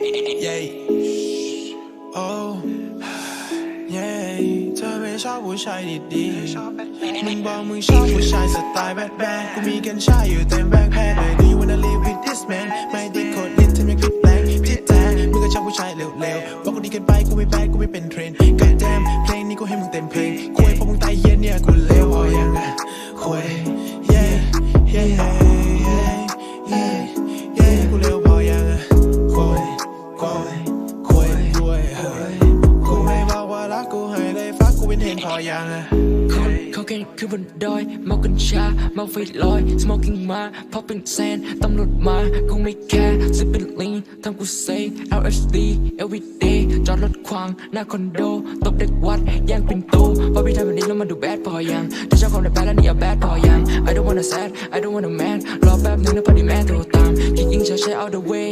yeah oh yeah เธอไม่ชอบผู้ชายดีๆมึงบอกมึงชอบผู้ชายสไตล์แบดแบดกูมีกัญชาอยู่เต็มแบ็คแพ็คเลย Do you wanna live with this man ไม่ได้โคตรลิ้นทำยังคลิกแรงที่แท้มึงก็ชอบผู้ชายเร็วๆบอกกูดีเกันไปกูไม่แบดกูไม่เป็นเทรนด์ God damn เพลงนี้กูให้มึงเต็มเพลงคุยพอมึงตายเย็นเนี่ยกูเลวพอ เป็นเห็นพอยังอะคนเขาแค่คือบนดอย เมากัญชา เมาไฟลอย smoking มาพอเป็นแซนตำรวจมาคงไม่แคร์ซิเป็นลีนทำกูเซ LSD everyday จอดรถขวาง หน้าคอนโด ตบเด็กวัดแย่งปิ่นโตพอพี่ทำแบบนี้แล้วมันดูแบดพอยังถ้าชอบความในแบดแล้วนี่อย่าแบดพอยัง I don't wanna sad I don't wanna man รอแป๊บนึงนะพอดีแม่โทรตามคิดยิ่งเฉยๆ all the way